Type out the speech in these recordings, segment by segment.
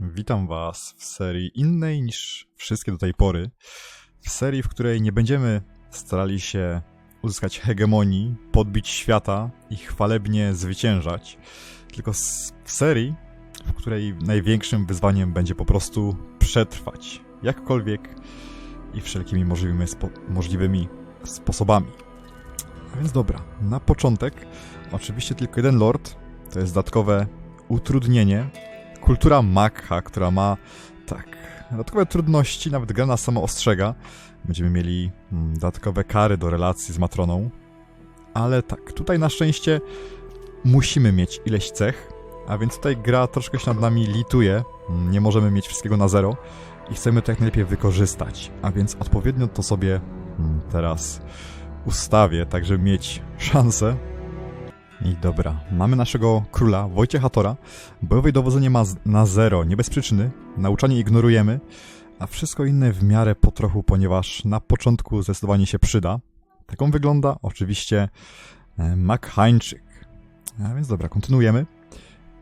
Witam Was w serii innej niż wszystkie do tej pory. W serii, w której nie będziemy starali się uzyskać hegemonii, podbić świata i chwalebnie zwyciężać, tylko w serii, w której największym wyzwaniem będzie po prostu przetrwać, jakkolwiek i wszelkimi możliwymi, spo- możliwymi sposobami. A więc dobra, na początek oczywiście tylko jeden lord, to jest dodatkowe utrudnienie, kultura Makha, która ma tak, dodatkowe trudności, nawet gra nas samo ostrzega. Będziemy mieli mm, dodatkowe kary do relacji z Matroną. Ale tak, tutaj na szczęście musimy mieć ileś cech, a więc tutaj gra troszkę się nad nami lituje. Mm, Nie możemy mieć wszystkiego na zero i chcemy to jak najlepiej wykorzystać. A więc odpowiednio to sobie mm, teraz ustawię, tak żeby mieć szansę. I dobra, mamy naszego króla Wojciecha Tora, Bojowe dowodzenie ma na zero, nie bez przyczyny, nauczanie ignorujemy, a wszystko inne w miarę po trochu, ponieważ na początku zdecydowanie się przyda. Taką wygląda oczywiście e, Makhańczyk. A więc dobra, kontynuujemy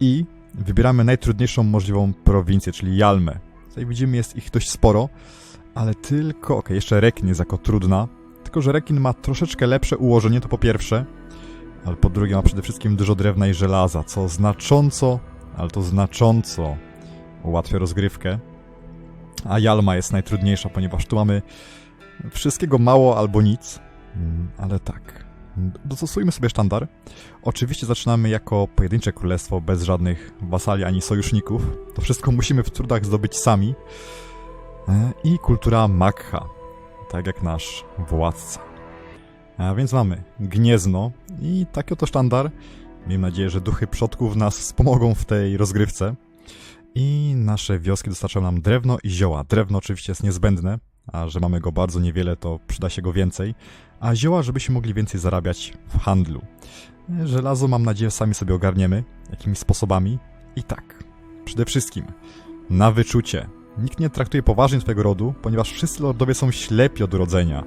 i wybieramy najtrudniejszą możliwą prowincję, czyli Jalmę. Tutaj widzimy, jest ich dość sporo, ale tylko, okej, jeszcze Rekin jest jako trudna, tylko że Rekin ma troszeczkę lepsze ułożenie, to po pierwsze, ale po drugie ma przede wszystkim dużo drewna i żelaza, co znacząco, ale to znacząco ułatwia rozgrywkę. A Jalma jest najtrudniejsza, ponieważ tu mamy wszystkiego mało albo nic. Mm, Ale tak. Dostosujmy sobie sztandar. Oczywiście zaczynamy jako pojedyncze królestwo, bez żadnych wasali ani sojuszników. To wszystko musimy w trudach zdobyć sami. E, I kultura Makha, tak jak nasz władca. A więc mamy Gniezno i taki oto sztandar. Miejmy nadzieję, że duchy przodków nas wspomogą w tej rozgrywce. I nasze wioski dostarczają nam drewno i zioła. Drewno oczywiście jest niezbędne, a że mamy go bardzo niewiele, to przyda się go więcej. A zioła, żebyśmy mogli więcej zarabiać w handlu. Żelazo, mam nadzieję, sami sobie ogarniemy jakimiś sposobami. I tak, przede wszystkim na wyczucie. Nikt nie traktuje poważnie twojego rodu, ponieważ wszyscy lordowie są ślepi od urodzenia.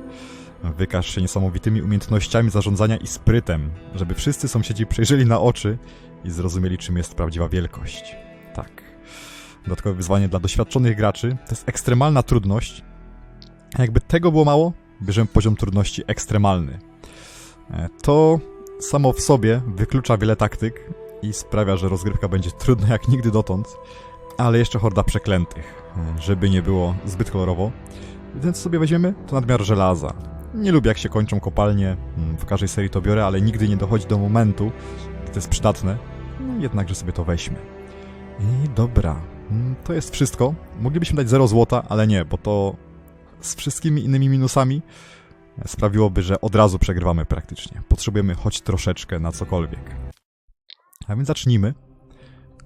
Wykaż się niesamowitymi umiejętnościami zarządzania i sprytem, żeby wszyscy sąsiedzi przejrzeli na oczy i zrozumieli, czym jest prawdziwa wielkość. Tak. Dodatkowe wyzwanie dla doświadczonych graczy to jest ekstremalna trudność. Jakby tego było mało, bierzemy poziom trudności ekstremalny. E, To samo w sobie wyklucza wiele taktyk i sprawia, że rozgrywka będzie trudna jak nigdy dotąd, ale jeszcze horda przeklętych, e, żeby nie było zbyt kolorowo. Więc sobie weźmiemy to nadmiar żelaza. Nie lubię jak się kończą kopalnie, mm, w każdej serii to biorę, ale nigdy nie dochodzi do momentu, gdy to jest przydatne. No jednakże sobie to weźmy. I dobra, mm, to jest wszystko. Moglibyśmy dać 0 złota, ale nie, bo to z wszystkimi innymi minusami sprawiłoby, że od razu przegrywamy praktycznie. Potrzebujemy choć troszeczkę na cokolwiek. A więc zacznijmy.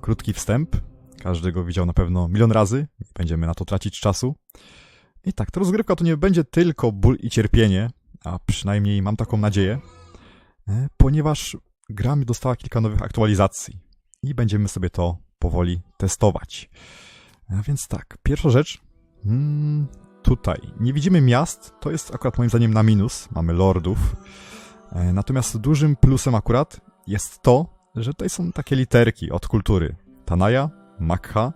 Krótki wstęp. Każdy go widział na pewno milion razy. Nie będziemy na to tracić czasu. I tak, ta rozgrywka to nie będzie tylko ból i cierpienie, a przynajmniej mam taką nadzieję, e, ponieważ gra mi dostała kilka nowych aktualizacji i będziemy sobie to powoli testować. A więc tak, pierwsza rzecz. Mm, tutaj nie widzimy miast, to jest akurat moim zdaniem na minus. Mamy lordów. E, Natomiast dużym plusem akurat jest to, że tutaj są takie literki od kultury. Tanaya, Makha.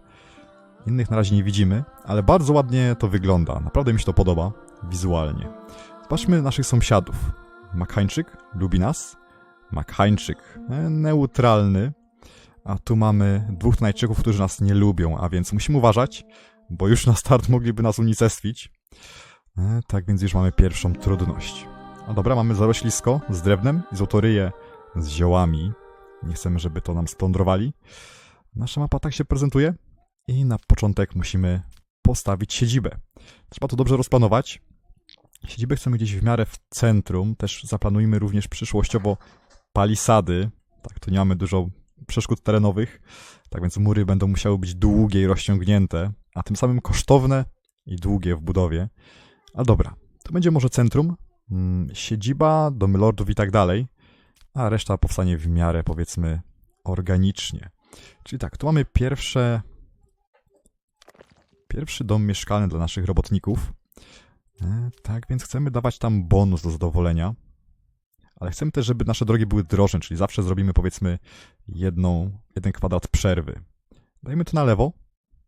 Innych na razie nie widzimy, ale bardzo ładnie to wygląda. Naprawdę mi się to podoba wizualnie. Zobaczmy naszych sąsiadów. Makhańczyk lubi nas. Makhańczyk e, neutralny. A tu mamy dwóch Tunajczyków, którzy nas nie lubią, a więc musimy uważać, bo już na start mogliby nas unicestwić. E, tak więc już mamy pierwszą trudność. No dobra, mamy zaroślisko z drewnem i złotoryje z ziołami. Nie chcemy, żeby to nam splądrowali. Nasza mapa tak się prezentuje. I na początek musimy postawić siedzibę. Trzeba to dobrze rozplanować. Siedzibę chcemy gdzieś w miarę w centrum. Też zaplanujmy również przyszłościowo palisady. Tak, tu nie mamy dużo przeszkód terenowych. Tak więc mury będą musiały być długie i rozciągnięte, a tym samym kosztowne i długie w budowie. Ale dobra, to będzie może centrum, mm, siedziba, domy lordów i tak dalej, a reszta powstanie w miarę, powiedzmy, organicznie. Czyli tak, tu mamy pierwsze Pierwszy dom mieszkalny dla naszych robotników. E, tak, więc chcemy dawać tam bonus do zadowolenia. Ale chcemy też, żeby nasze drogi były droższe, czyli zawsze zrobimy powiedzmy jedną, jeden kwadrat przerwy. Dajmy to na lewo.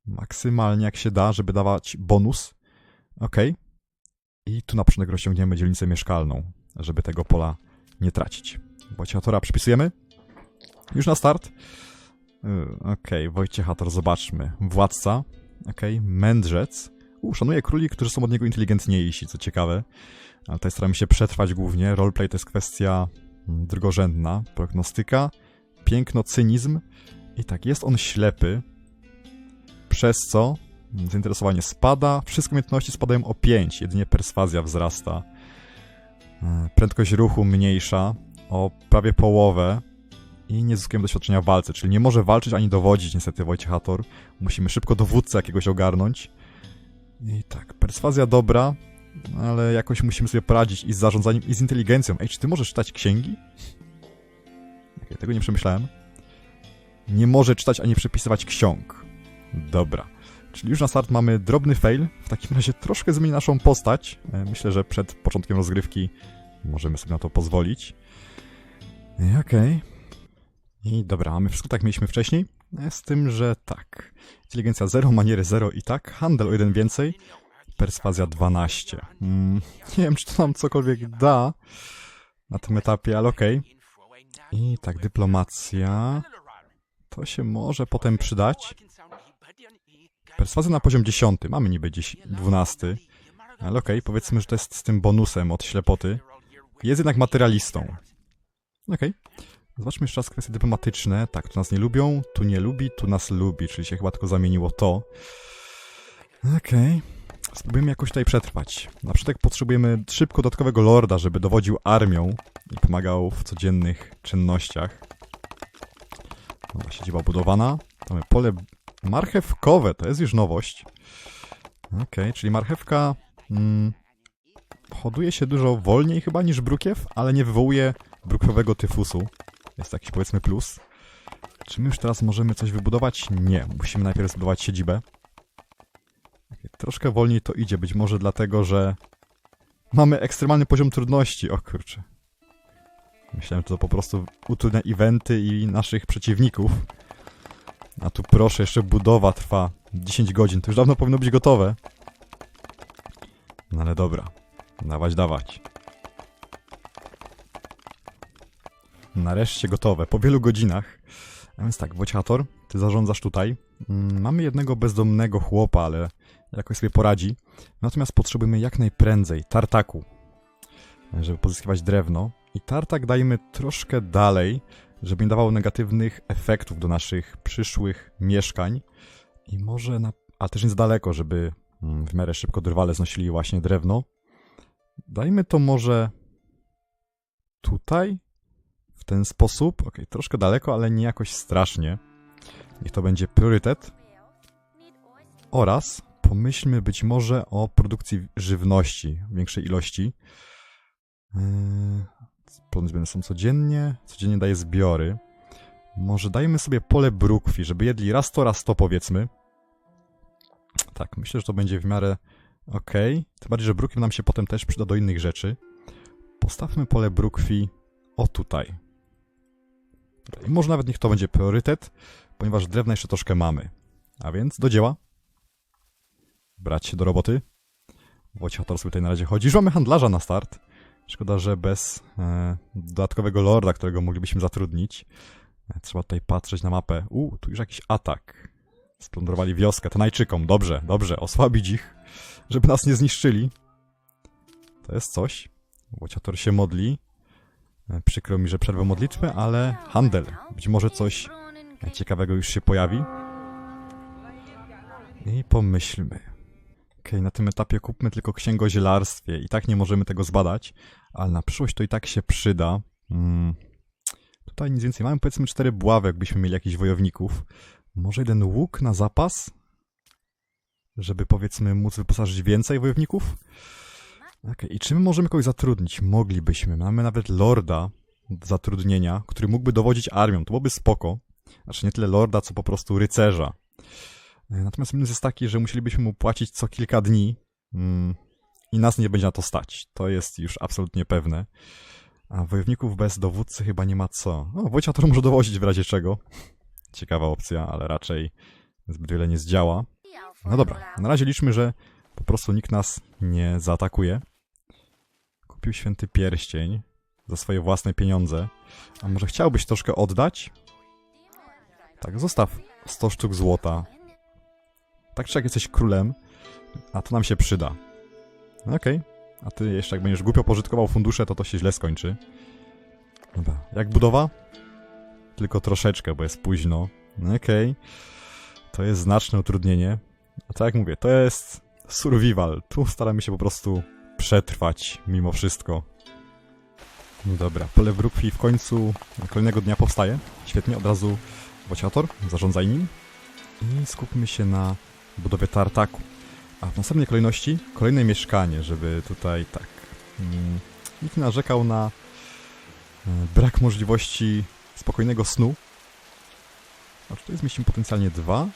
maksymalnie jak się da, żeby dawać bonus. Ok. I tu na początek rozciągniemy dzielnicę mieszkalną, żeby tego pola nie tracić. Wojciechatora przypisujemy. Już na start. Yy, Okej, Wojciechator, zobaczmy. Władca. Okej, mędrzec. U, szanuje króli, którzy są od niego inteligentniejsi, co ciekawe. Ale tutaj staramy się przetrwać głównie. Roleplay to jest kwestia mm, drugorzędna. Prognostyka, piękno, cynizm. I tak, jest on ślepy, przez co zainteresowanie spada, wszystkie umiejętności spadają o 5, jedynie perswazja wzrasta. E, Prędkość ruchu mniejsza o prawie połowę i nie zyskujemy doświadczenia w walce, czyli nie może walczyć ani dowodzić niestety Wojciechator. Musimy szybko dowódcę jakiegoś ogarnąć. I tak, perswazja dobra, ale jakoś musimy sobie poradzić i z zarządzaniem, i z inteligencją. Ej, czy ty możesz czytać księgi? Okej, tego nie przemyślałem. Nie może czytać ani przepisywać ksiąg. Dobra. Czyli już na start mamy drobny fail. W takim razie troszkę zmieni naszą postać. E, Myślę, że przed początkiem rozgrywki możemy sobie na to pozwolić. I Okej. I dobra, mamy wszystko tak mieliśmy wcześniej. E, Z tym, że tak. Inteligencja 0, maniery 0 i tak. Handel o 1 więcej. Perswazja 12. Mm, nie wiem, czy to nam cokolwiek da na tym etapie, ale okej. I tak, dyplomacja. To się może potem przydać. Perswazja na poziom 10. Mamy niby dziś 12. Ale okej, powiedzmy, że to jest z tym bonusem od ślepoty. Jest jednak materialistą. Okej. Zobaczmy jeszcze raz kwestie dyplomatyczne. Tak, tu nas nie lubią, tu nie lubi, tu nas lubi, czyli się chyba tylko zamieniło to. Okej. Spróbujemy jakoś tutaj przetrwać. Na początek potrzebujemy szybko dodatkowego lorda, żeby dowodził armią i pomagał w codziennych czynnościach. Nowa siedziba budowana. Mamy pole marchewkowe, to jest już nowość. Okej, czyli marchewka mm, hoduje się dużo wolniej chyba niż brukiew, ale nie wywołuje brukiewowego tyfusu. Jest jakiś powiedzmy plus. Czy my już teraz możemy coś wybudować? Nie, musimy najpierw zbudować siedzibę. Troszkę wolniej to idzie, być może dlatego, że mamy ekstremalny poziom trudności. O kurczę. Myślałem, że to po prostu utrudnia eventy i naszych przeciwników. A tu proszę, jeszcze budowa trwa 10 godzin. To już dawno powinno być gotowe. No ale dobra. Dawać, dawać. Nareszcie gotowe, po wielu godzinach. A więc tak, Wojciator, ty zarządzasz tutaj. Mm, Mamy jednego bezdomnego chłopa, ale jakoś sobie poradzi. Natomiast potrzebujemy jak najprędzej tartaku, żeby pozyskiwać drewno. I tartak dajmy troszkę dalej, żeby nie dawał negatywnych efektów do naszych przyszłych mieszkań. I może na... A też za daleko, żeby mm, w miarę szybko drwale znosili właśnie drewno. Dajmy to może tutaj, ten sposób. Ok, troszkę daleko, ale nie jakoś strasznie. Niech to będzie priorytet. Oraz pomyślmy być może o produkcji żywności w większej ilości. Yy, plony są codziennie, codziennie daje zbiory. Może dajmy sobie pole brukwi, żeby jedli raz to, raz to powiedzmy. Tak, myślę, że to będzie w miarę ok. Tym bardziej, że brukwi nam się potem też przyda do innych rzeczy. Postawmy pole brukwi o tutaj. Może nawet niech to będzie priorytet, ponieważ drewna jeszcze troszkę mamy. A więc do dzieła. Brać się do roboty. Wojciech sobie tutaj na razie chodzi. Już mamy handlarza na start. Szkoda, że bez e, dodatkowego lorda, którego moglibyśmy zatrudnić. E, trzeba tutaj patrzeć na mapę. U, tu już jakiś atak. Splądrowali wioskę Tanajczykom. Dobrze, dobrze. Osłabić ich, żeby nas nie zniszczyli. To jest coś. Wojciator się modli. Przykro mi, że przerwę modlitwę, ale handel. Być może coś ciekawego już się pojawi. I pomyślmy. Okej, na tym etapie kupmy tylko księgę o zielarstwie. I tak nie możemy tego zbadać, ale na przyszłość to i tak się przyda. Mm. Tutaj nic więcej. Mamy powiedzmy cztery buławy, jakbyśmy mieli jakichś wojowników. Może jeden łuk na zapas? Żeby powiedzmy móc wyposażyć więcej wojowników? Okej, i czy my możemy kogoś zatrudnić? Moglibyśmy. Mamy nawet lorda zatrudnienia, który mógłby dowodzić armią. To byłoby spoko. Znaczy nie tyle lorda, co po prostu rycerza. E, Natomiast minus jest taki, że musielibyśmy mu płacić co kilka dni mm, i nas nie będzie na to stać. To jest już absolutnie pewne. A wojowników bez dowódcy chyba nie ma co. No, Wojciator może dowodzić w razie czego. Ciekawa opcja, ale raczej zbyt wiele nie zdziała. No dobra, na razie liczmy, że po prostu nikt nas nie zaatakuje. Kupił święty pierścień za swoje własne pieniądze. A może chciałbyś troszkę oddać? Tak, zostaw 100 sztuk złota. Tak czy jak jesteś królem, a to nam się przyda. No Okej. A ty jeszcze jak będziesz głupio pożytkował fundusze, to to się źle skończy. Dobra. Jak budowa? Tylko troszeczkę, bo jest późno. No Okej. To jest znaczne utrudnienie. A tak jak mówię, to jest survival. Tu staramy się po prostu przetrwać mimo wszystko. No dobra, pole wróg w końcu kolejnego dnia powstaje. Świetnie, od razu wociator, zarządzaj nim. I skupmy się na budowie tartaku. A w następnej kolejności kolejne mieszkanie, żeby tutaj tak. Mm, nikt nie narzekał na e, brak możliwości spokojnego snu. A tutaj zmieścimy potencjalnie dwa?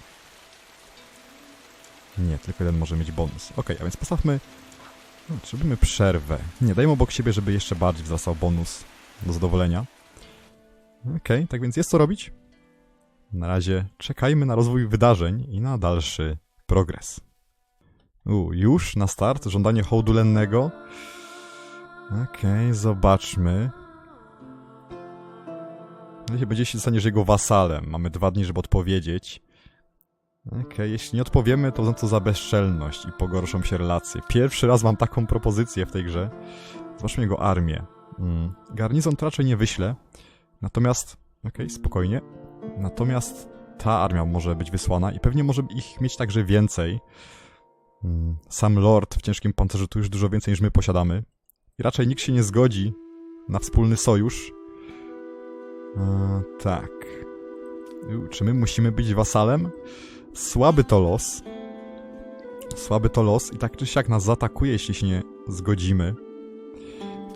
Nie, tylko jeden może mieć bonus. Ok, a więc postawmy. No, zrobimy przerwę. Nie, dajmy obok siebie, żeby jeszcze bardziej wzrastał bonus do zadowolenia. Ok, tak więc jest co robić. Na razie czekajmy na rozwój wydarzeń i na dalszy progres. U, już na start żądanie hołdu lennego. Okej, zobaczmy. Jeśli będzie się zostaniesz jego wasalem. Mamy dwa dni, żeby odpowiedzieć. Okej, jeśli nie odpowiemy, to to za bezczelność i pogorszą się relacje. Pierwszy raz mam taką propozycję w tej grze. Zobaczmy jego armię. Mm. Garnizon to raczej nie wyślę. Natomiast, okej, spokojnie. Natomiast ta armia może być wysłana i pewnie może ich mieć także więcej. Mm, Sam Lord w ciężkim pancerzu tu już dużo więcej niż my posiadamy. I raczej nikt się nie zgodzi na wspólny sojusz. E, tak. Czy my musimy być wasalem? Słaby to los. Słaby to los i tak czy siak nas zaatakuje, jeśli się nie zgodzimy.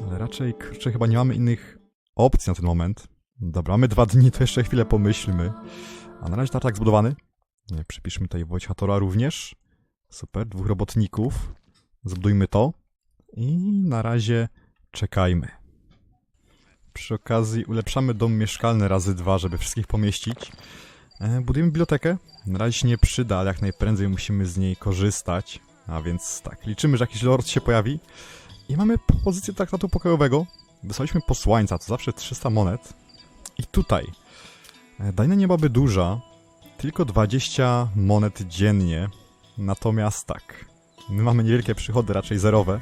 Ale raczej, kurczę, chyba nie mamy innych opcji na ten moment. Dobra, mamy dwa dni, to jeszcze chwilę pomyślmy. A na razie tartak zbudowany. Przypiszmy tutaj Wojciatora również. Super, dwóch robotników. Zbudujmy to. I na razie czekajmy. Przy okazji ulepszamy dom mieszkalny razy dwa, żeby wszystkich pomieścić. E, budujemy bibliotekę. Na razie się nie przyda, ale jak najprędzej musimy z niej korzystać. A więc tak, liczymy, że jakiś lord się pojawi. I mamy propozycję traktatu pokojowego. Wysłaliśmy posłańca, to zawsze 300 monet. I tutaj. e, Dajna nie byłaby duża, tylko 20 monet dziennie. Natomiast tak, my mamy niewielkie przychody, raczej zerowe.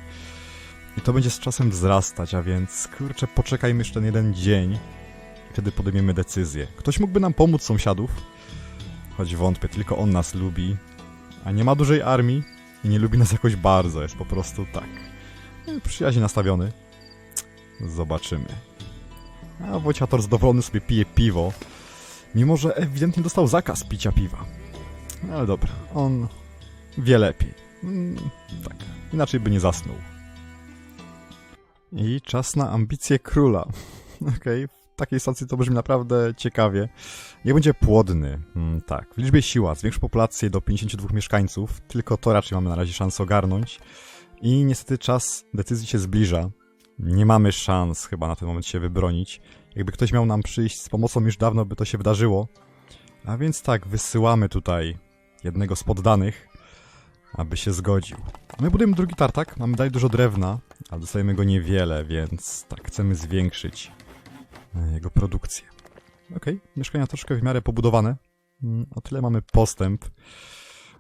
I to będzie z czasem wzrastać, a więc kurczę, poczekajmy jeszcze ten jeden dzień. Wtedy podejmiemy decyzję. Ktoś mógłby nam pomóc sąsiadów? Choć wątpię, tylko on nas lubi. A nie ma dużej armii i nie lubi nas jakoś bardzo, jest po prostu tak. Przyjaźnie nastawiony. Zobaczymy. A Wojciator zadowolony sobie pije piwo. Mimo, że ewidentnie dostał zakaz picia piwa. Ale dobra, on wie lepiej. Mm, tak, inaczej by nie zasnął. I czas na ambicje króla. Okej, w takiej stacji to brzmi naprawdę ciekawie. Nie będzie płodny. Mm, tak, w liczbie siła zwiększy populację do 52 mieszkańców. Tylko to raczej mamy na razie szansę ogarnąć. I niestety czas decyzji się zbliża. Nie mamy szans chyba na ten moment się wybronić. Jakby ktoś miał nam przyjść z pomocą, już dawno by to się wydarzyło. A więc tak, wysyłamy tutaj jednego z poddanych, aby się zgodził. My budujemy drugi tartak, mamy dalej dużo drewna, ale dostajemy go niewiele, więc tak, chcemy zwiększyć jego produkcję. Okej, mieszkania troszkę w miarę pobudowane. Mm, O tyle mamy postęp,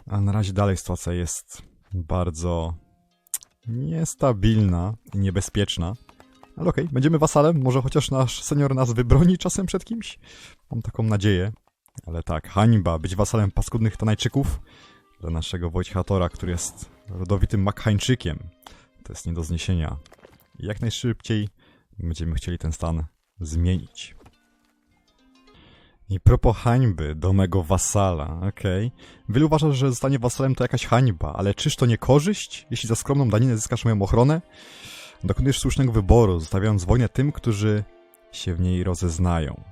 a na razie dalej sytuacja jest bardzo niestabilna i niebezpieczna. Ale okej, będziemy wasalem, może chociaż nasz senior nas wybroni czasem przed kimś? Mam taką nadzieję. Ale tak, hańba być wasalem paskudnych Tanajczyków dla naszego Wojciatora, który jest rodowitym Makhańczykiem. To jest nie do zniesienia. Jak najszybciej będziemy chcieli ten stan zmienić. I propos hańby do mego wasala, okej. Wielu uważa, że zostanie wasalem to jakaś hańba, ale czyż to nie korzyść, jeśli za skromną daninę zyskasz moją ochronę? Dokonujesz słusznego wyboru, zostawiając wojnę tym, którzy się w niej rozeznają.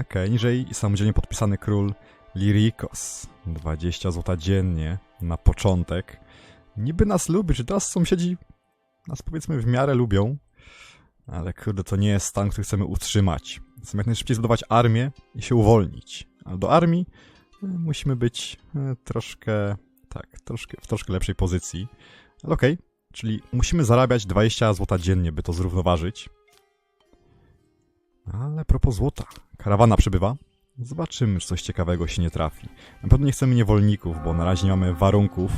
Okej, niżej samodzielnie podpisany król Lirikos. 20 zł dziennie na początek. Niby nas lubi, czy teraz sąsiedzi nas powiedzmy w miarę lubią, ale kurde, to nie jest stan, który chcemy utrzymać. Chcemy jak najszybciej zbudować armię i się uwolnić. A do armii e, musimy być e, troszkę, Tak, troszkę, w troszkę lepszej pozycji. Ale okej, czyli musimy zarabiać 20 złota dziennie, by to zrównoważyć. Ale propos złota. Karawana przybywa. Zobaczymy, czy coś ciekawego się nie trafi. Na pewno nie chcemy niewolników, bo na razie nie mamy warunków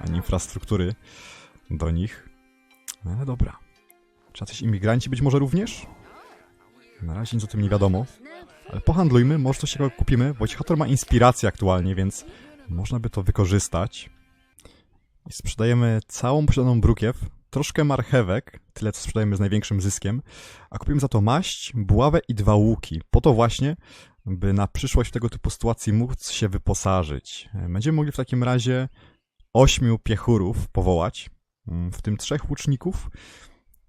ani infrastruktury do nich. Ale dobra. Czy jacyś imigranci być może również? Na razie nic o tym nie wiadomo. Ale pohandlujmy, może coś ciekawego kupimy. Wojciech ma inspirację aktualnie, więc można by to wykorzystać. I sprzedajemy całą posiadaną brukiew, troszkę marchewek, tyle co sprzedajemy z największym zyskiem, a kupimy za to maść, buławę i dwa łuki. Po to właśnie, by na przyszłość w tego typu sytuacji móc się wyposażyć. Będziemy mogli w takim razie ośmiu piechurów powołać, mm, w tym trzech łuczników.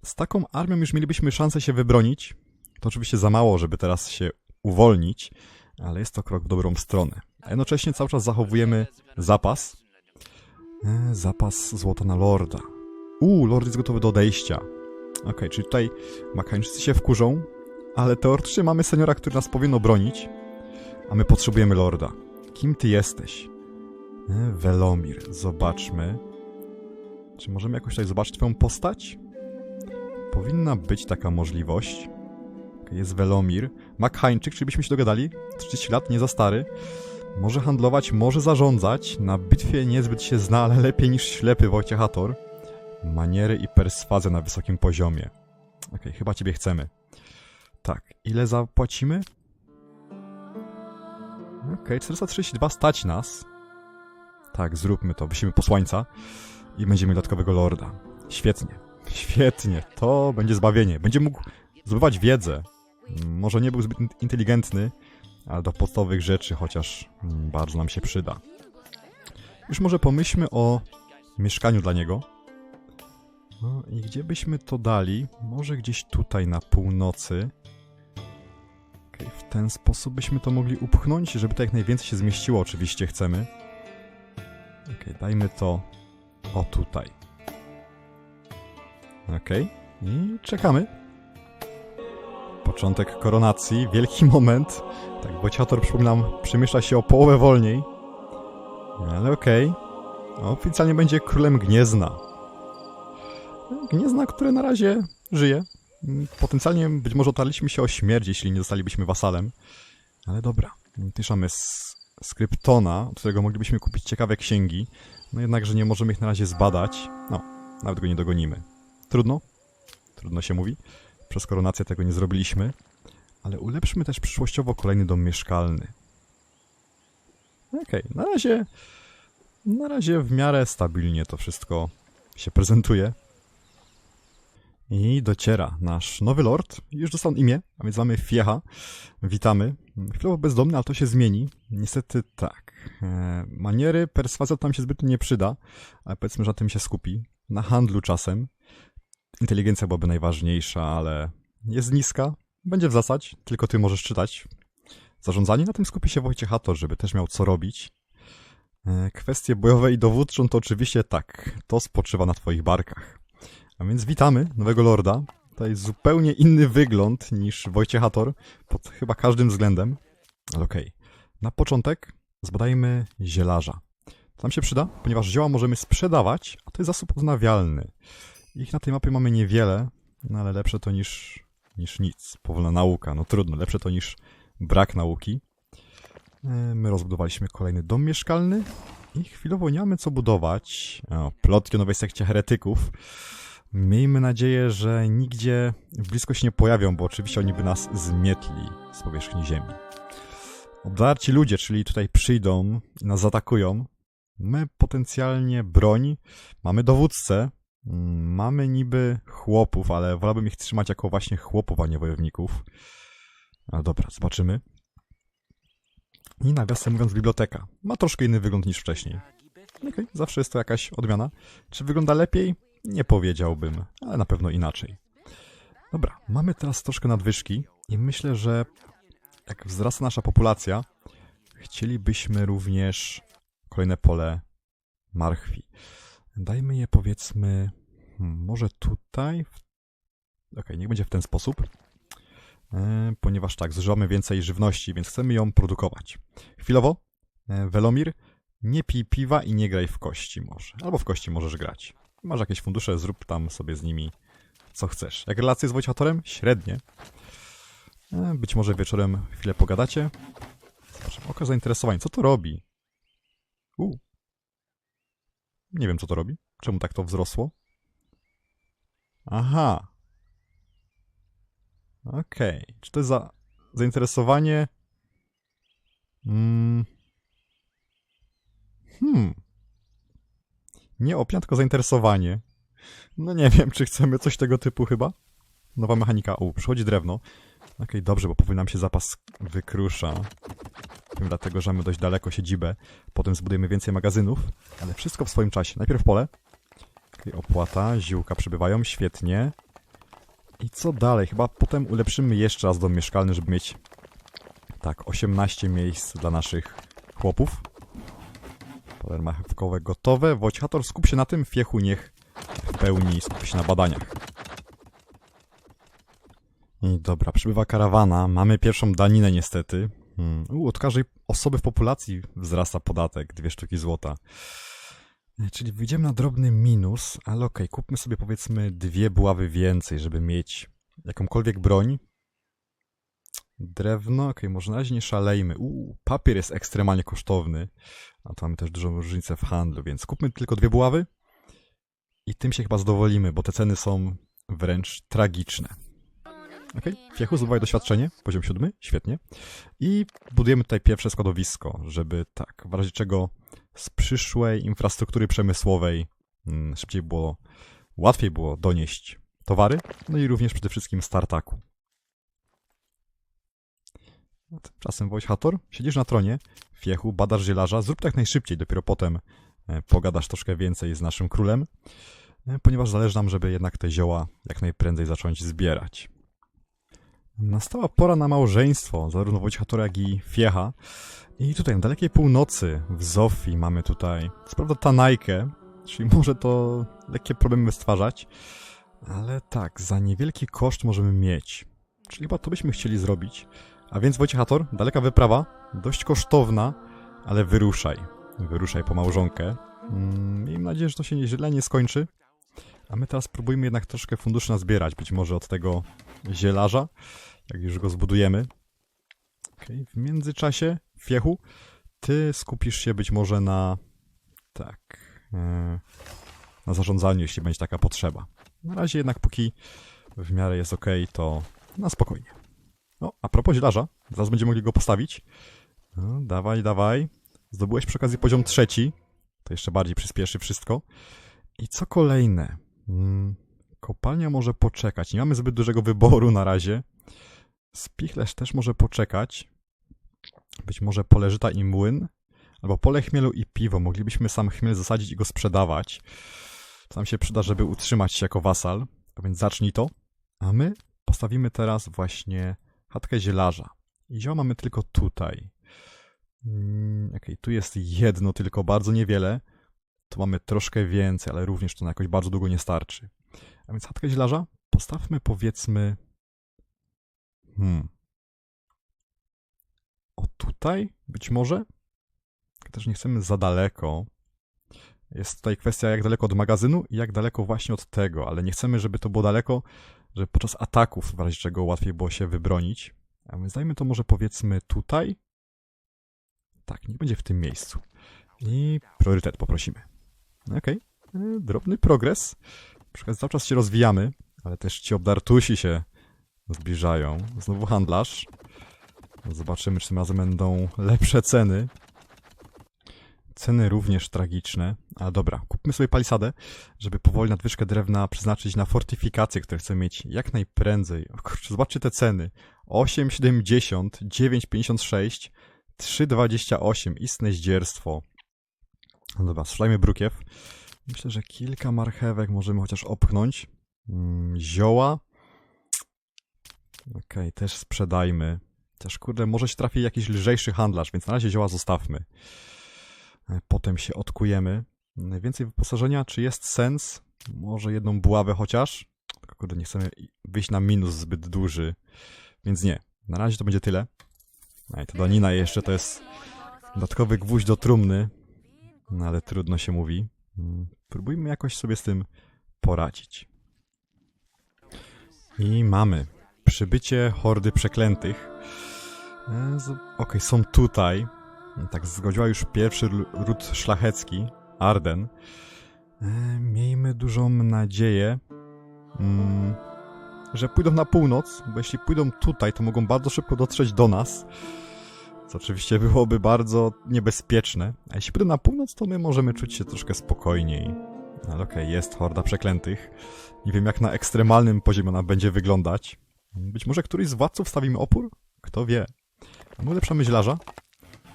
Z taką armią już mielibyśmy szansę się wybronić. To oczywiście za mało, żeby teraz się uwolnić, ale jest to krok w dobrą stronę. A jednocześnie cały czas zachowujemy zapas. E, zapas złota na lorda. Uuu, lord jest gotowy do odejścia. Okej, czyli tutaj Makańczycy się wkurzą, ale teoretycznie mamy seniora, który nas powinno bronić, a my potrzebujemy lorda. Kim ty jesteś? E, Velomir, zobaczmy. Czy możemy jakoś tutaj zobaczyć twoją postać? Powinna być taka możliwość. Jest Velomir. Makhańczyk, czyli byśmy się dogadali? 30 lat, nie za stary. Może handlować, może zarządzać. Na bitwie niezbyt się zna, ale lepiej niż ślepy Wojciechator. Maniery i perswazja na wysokim poziomie. Okej, chyba ciebie chcemy. Tak, ile zapłacimy? Okej, 432 stać nas. Tak, zróbmy to. Wyślijmy posłańca i będziemy dodatkowego lorda. Świetnie. Świetnie. To będzie zbawienie. Będzie mógł zdobywać wiedzę. Może nie był zbyt in- inteligentny, ale do podstawowych rzeczy chociaż bardzo nam się przyda. Już może pomyślmy o mieszkaniu dla niego. No i gdzie byśmy to dali? Może gdzieś tutaj na północy. Okej, w ten sposób byśmy to mogli upchnąć, żeby to jak najwięcej się zmieściło, oczywiście chcemy. Okej, dajmy to o tutaj. Okej, i czekamy. Początek koronacji, wielki moment. Tak, Bociator, przypominam, przemieszcza się o połowę wolniej. Ale okej. Oficjalnie będzie królem Gniezna. Gniezna, które na razie żyje. Potencjalnie być może otarliśmy się o śmierć, jeśli nie zostalibyśmy wasalem. Ale dobra. Też mamy s- skryptona, od którego moglibyśmy kupić ciekawe księgi. No jednakże nie możemy ich na razie zbadać. No, nawet go nie dogonimy. Trudno. Trudno się mówi. Przez koronację tego nie zrobiliśmy. Ale ulepszmy też przyszłościowo kolejny dom mieszkalny. Okej, na razie... Na razie w miarę stabilnie to wszystko się prezentuje. I dociera nasz nowy lord. Już dostał imię, a więc mamy Fiecha. Witamy. Chwilowo bezdomny, ale to się zmieni. Niestety tak. E, maniery, perswazja to nam się zbytnio nie przyda, ale powiedzmy, że na tym się skupi. Na handlu czasem. Inteligencja byłaby najważniejsza, ale jest niska. Będzie w zasać, tylko ty możesz czytać. Zarządzanie na tym skupi się Wojciechator, żeby też miał co robić. E, Kwestie bojowe i dowódczą to oczywiście tak. To spoczywa na twoich barkach. A więc witamy nowego lorda. Tutaj zupełnie inny wygląd niż Wojciechator pod chyba każdym względem. Ale okej. Na początek zbadajmy zielarza. To nam się przyda, ponieważ zioła możemy sprzedawać, a to jest zasób odnawialny. Ich na tej mapie mamy niewiele, no ale lepsze to niż, niż nic. Powolna nauka, no trudno, lepsze to niż brak nauki. E, My rozbudowaliśmy kolejny dom mieszkalny i chwilowo nie mamy co budować. O, plotki o nowej sekcie heretyków. Miejmy nadzieję, że nigdzie w blisko się nie pojawią, bo oczywiście oni by nas zmietli z powierzchni ziemi. Obdarci ludzie, czyli tutaj przyjdą i nas zaatakują. My potencjalnie broń, mamy dowódcę, mamy niby chłopów, ale wolałbym ich trzymać jako właśnie chłopów, a nie wojowników. Dobra, zobaczymy. I nawiasem mówiąc, biblioteka. Ma troszkę inny wygląd niż wcześniej. Okej, zawsze jest to jakaś odmiana. Czy wygląda lepiej? Nie powiedziałbym, ale na pewno inaczej. Dobra, mamy teraz troszkę nadwyżki i myślę, że jak wzrasta nasza populacja, chcielibyśmy również kolejne pole marchwi. Dajmy je powiedzmy, hmm, może tutaj. Okej, niech będzie w ten sposób. E, ponieważ tak, zużywamy więcej żywności, więc chcemy ją produkować. Chwilowo, e, Velomir, Nie pij piwa i nie graj w kości może. Albo w kości możesz grać. Masz jakieś fundusze, zrób tam sobie z nimi co chcesz. Jak relacje z Wojciatorem? Średnie. E, Być może wieczorem chwilę pogadacie. Zobaczymy. Oko zainteresowanie. Co to robi? Nie wiem, co to robi. Czemu tak to wzrosło? Aha. Okej. Czy to jest za zainteresowanie? Mm. Hmm. Nie opnia, tylko zainteresowanie. No nie wiem, czy chcemy coś tego typu chyba. Nowa mechanika. U, przychodzi drewno. Okej, dobrze, bo powoli nam się zapas wykrusza. Wiem, dlatego, że mamy dość daleko siedzibę. Potem zbudujemy więcej magazynów, ale wszystko w swoim czasie. Najpierw pole. Okej, opłata, ziółka przybywają, świetnie. I co dalej? Chyba potem ulepszymy jeszcze raz dom mieszkalny, żeby mieć tak, 18 miejsc dla naszych chłopów. Poler marchewkowe gotowe. Wojciator, skup się na tym. Fiechu niech w pełni skupi się na badaniach. I dobra, przybywa karawana. Mamy pierwszą daninę niestety. Hmm. U, od każdej osoby w populacji wzrasta podatek. Dwie sztuki złota. E, Czyli wyjdziemy na drobny minus, ale okej, kupmy sobie powiedzmy dwie buławy więcej, żeby mieć jakąkolwiek broń. Drewno, okej, może na razie nie szalejmy. Uuu, papier jest ekstremalnie kosztowny, a to mamy też dużą różnicę w handlu, więc kupmy tylko dwie buławy i tym się chyba zadowolimy, bo te ceny są wręcz tragiczne. Okej, Fiechu, zdobywaj doświadczenie, poziom siódmy, świetnie. I budujemy tutaj pierwsze składowisko, żeby tak, w razie czego z przyszłej infrastruktury przemysłowej mm, szybciej było, łatwiej było donieść towary, no i również przede wszystkim startaku. A Tymczasem Wojciator, siedzisz na tronie, Fiechu, badasz zielarza, zrób tak najszybciej, dopiero potem e, pogadasz troszkę więcej z naszym królem, e, ponieważ zależy nam, żeby jednak te zioła jak najprędzej zacząć zbierać. Nastała pora na małżeństwo, zarówno Wojciatora, jak i Fiecha. I tutaj na dalekiej północy, w Zofii, mamy tutaj, co prawda Tanajkę, czyli może to lekkie problemy stwarzać, ale tak, za niewielki koszt możemy mieć. Czyli chyba to byśmy chcieli zrobić. A więc Wojciechator, daleka wyprawa, dość kosztowna, ale wyruszaj. Wyruszaj po małżonkę. Mm, Miejmy nadzieję, że to się źle nie skończy. A my teraz próbujmy jednak troszkę funduszy nazbierać, być może od tego zielarza, jak już go zbudujemy. Okej, w międzyczasie, Fiechu, ty skupisz się być może na... tak... e, na zarządzaniu, jeśli będzie taka potrzeba. Na razie jednak póki w miarę jest ok, to na spokojnie. No, a propos zielarza, zaraz będziemy mogli go postawić. No, dawaj, dawaj. Zdobyłeś przy okazji poziom trzeci. To jeszcze bardziej przyspieszy wszystko. I co kolejne? Mm, kopalnia może poczekać. Nie mamy zbyt dużego wyboru na razie. Spichlerz też może poczekać. Być może pole żyta i młyn. Albo pole chmielu i piwo. Moglibyśmy sam chmiel zasadzić i go sprzedawać. To nam się przyda, żeby utrzymać się jako wasal. A więc zacznij to. A my postawimy teraz właśnie chatkę zielarza. I zioła mamy tylko tutaj. Mm, Okej, tu jest jedno, tylko bardzo niewiele. Tu mamy troszkę więcej, ale również to na jakoś bardzo długo nie starczy. A więc chatkę zielarza postawmy powiedzmy... Hmm. O tutaj? Być może? Też nie chcemy za daleko. Jest tutaj kwestia jak daleko od magazynu i jak daleko właśnie od tego, ale nie chcemy, żeby to było daleko, żeby podczas ataków w razie czego łatwiej było się wybronić. A więc dajmy to może powiedzmy tutaj. Tak, niech będzie w tym miejscu. I priorytet poprosimy. Okej, e, drobny progres. Przy okazji cały czas się rozwijamy, ale też ci obdartusi się zbliżają. Znowu handlarz. Zobaczymy, czy tym razem będą lepsze ceny. Ceny również tragiczne. Ale dobra, kupmy sobie palisadę, żeby powoli nadwyżkę drewna przeznaczyć na fortyfikacje, które chcemy mieć jak najprędzej. O kurczę, zobaczcie te ceny. 8,70, 9,56, 3,28. Istne zdzierstwo. No dobra, strzelajmy brukiew. Myślę, że kilka marchewek możemy chociaż opchnąć. Mm, zioła. Okej, też sprzedajmy. Też kurde, może się trafi jakiś lżejszy handlarz, więc na razie zioła zostawmy. E, Potem się odkujemy. Więcej wyposażenia, czy jest sens? Może jedną buławę chociaż? Tylko kurde, nie chcemy wyjść na minus zbyt duży, więc nie. Na razie to będzie tyle. No i ta danina jeszcze to jest dodatkowy gwóźdź do trumny. No ale trudno się mówi. Mm, Próbujmy jakoś sobie z tym poradzić. I mamy przybycie hordy przeklętych. E, Okej, są tutaj. Tak zgodziła już pierwszy ród szlachecki, Arden. E, Miejmy dużą nadzieję, mm, że pójdą na północ, bo jeśli pójdą tutaj, to mogą bardzo szybko dotrzeć do nas. Co oczywiście byłoby bardzo niebezpieczne. A jeśli pójdą na północ, to my możemy czuć się troszkę spokojniej. Ale okej, jest horda przeklętych. Nie wiem, jak na ekstremalnym poziomie ona będzie wyglądać. Być może któryś z władców stawimy opór? Kto wie. A my ulepszamy źlarza,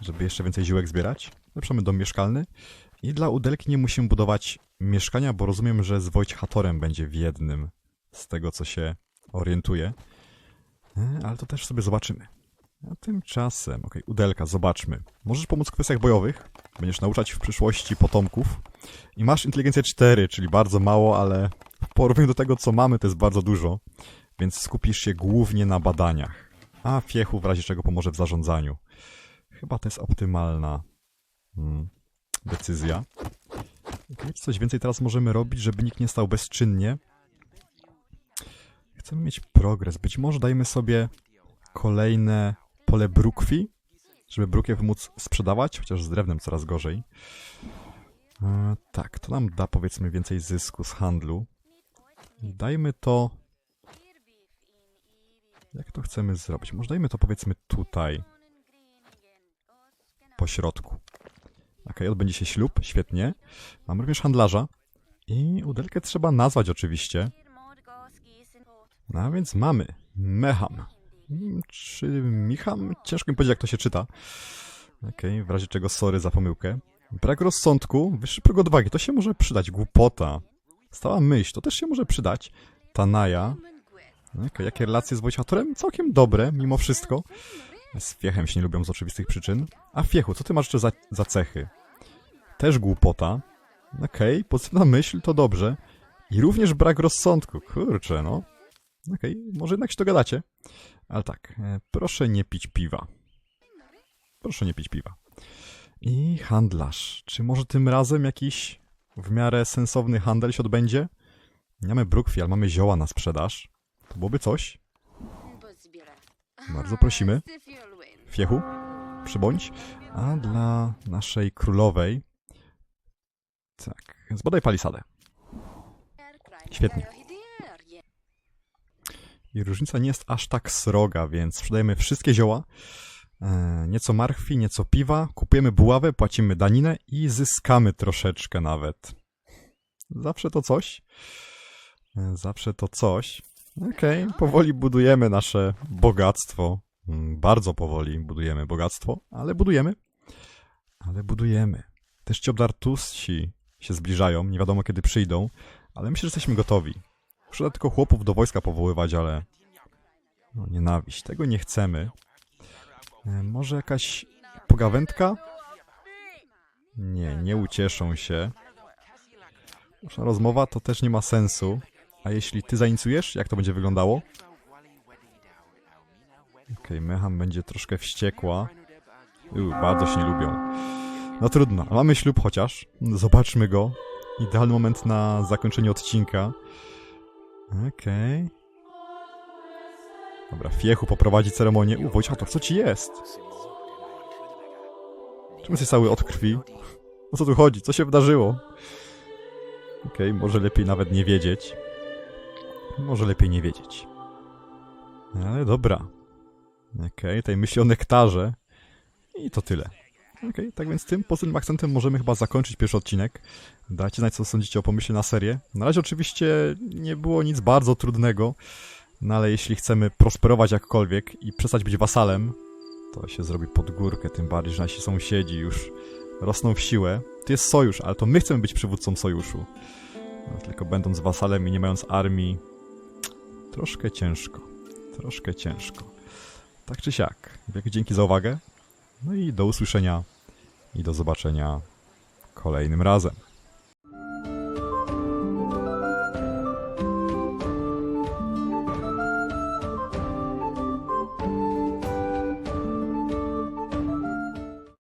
żeby jeszcze więcej ziółek zbierać. Ulepszamy dom mieszkalny. I dla Udelki nie musimy budować mieszkania, bo rozumiem, że z Wojcichatorem będzie w jednym. Z tego, co się orientuję. E, Ale to też sobie zobaczymy. A tymczasem, okej, Udelka, zobaczmy. Możesz pomóc w kwestiach bojowych. Będziesz nauczać w przyszłości potomków. I masz inteligencję 4, czyli bardzo mało, ale w porównaniu do tego, co mamy, to jest bardzo dużo. Więc skupisz się głównie na badaniach. A Fiechu w razie czego pomoże w zarządzaniu. Chyba to jest optymalna mm, decyzja. Okay, coś więcej teraz możemy robić, żeby nikt nie stał bezczynnie? Chcemy mieć progres. Być może dajmy sobie kolejne pole brukwi, żeby brukiew móc sprzedawać, chociaż z drewnem coraz gorzej. E, tak, to nam da powiedzmy więcej zysku z handlu. Dajmy to... Jak to chcemy zrobić? Może dajmy to powiedzmy tutaj, po środku. Okej, odbędzie się ślub, świetnie. Mamy również handlarza. I udelkę trzeba nazwać oczywiście. No a więc mamy Mecham. Czy Micham? Ciężko mi powiedzieć, jak to się czyta. Okej, w razie czego sorry za pomyłkę. Brak rozsądku, wyższy próg odwagi, to się może przydać. Głupota. Stała myśl, to też się może przydać. Tanaja. Okej, jakie relacje z Wojciatorem? Całkiem dobre, mimo wszystko. Z Fiechem się nie lubią z oczywistych przyczyn. A Fiechu, co ty masz jeszcze za, za cechy? Też głupota. Okej, pozytywna myśl, to dobrze. I również brak rozsądku. Kurczę, no. Okej, może jednak się dogadacie. Ale tak, e, proszę nie pić piwa. Proszę nie pić piwa. I handlarz. Czy może tym razem jakiś w miarę sensowny handel się odbędzie? Nie mamy brukwi, ale mamy zioła na sprzedaż. To byłoby coś. Bardzo prosimy. Fiechu, przybądź. A dla naszej królowej... Tak, zbadaj palisadę. Świetnie. I różnica nie jest aż tak sroga, więc sprzedajemy wszystkie zioła. E, nieco marchwi, nieco piwa, kupujemy buławę, płacimy daninę i zyskamy troszeczkę nawet. Zawsze to coś. E, zawsze to coś. Okej, powoli budujemy nasze bogactwo. Mm, Bardzo powoli budujemy bogactwo, ale budujemy. Ale budujemy. Też ci obdartusi się zbliżają, nie wiadomo kiedy przyjdą, ale myślę, że jesteśmy gotowi. Muszę tylko chłopów do wojska powoływać, ale... No, nienawiść. Tego nie chcemy. E, może jakaś pogawędka? Nie, nie ucieszą się. Nasza rozmowa to też nie ma sensu. A jeśli ty zainicjujesz, jak to będzie wyglądało? Okej, Mecham będzie troszkę wściekła. Bardzo się nie lubią. No trudno, mamy ślub chociaż. Zobaczmy go. Idealny moment na zakończenie odcinka. Okej. Dobra, Fiechu poprowadzi ceremonię. U, Wojciator, co ci jest? Czemu jesteś cały od krwi? O co tu chodzi? Co się wydarzyło? Okej, może lepiej nawet nie wiedzieć. Może lepiej nie wiedzieć. Ale dobra. Okej, tej myśli o nektarze. I to tyle. Okej, tak więc tym pozytywnym akcentem możemy chyba zakończyć pierwszy odcinek. Dajcie znać, co sądzicie o pomyśle na serię. Na razie oczywiście nie było nic bardzo trudnego, no ale jeśli chcemy prosperować jakkolwiek i przestać być wasalem, to się zrobi pod górkę, tym bardziej, że nasi sąsiedzi już rosną w siłę. To jest sojusz, ale to my chcemy być przywódcą sojuszu. No, tylko będąc wasalem i nie mając armii, troszkę ciężko. Troszkę ciężko. Tak czy siak. Wielkie dzięki za uwagę. No i do usłyszenia i do zobaczenia kolejnym razem.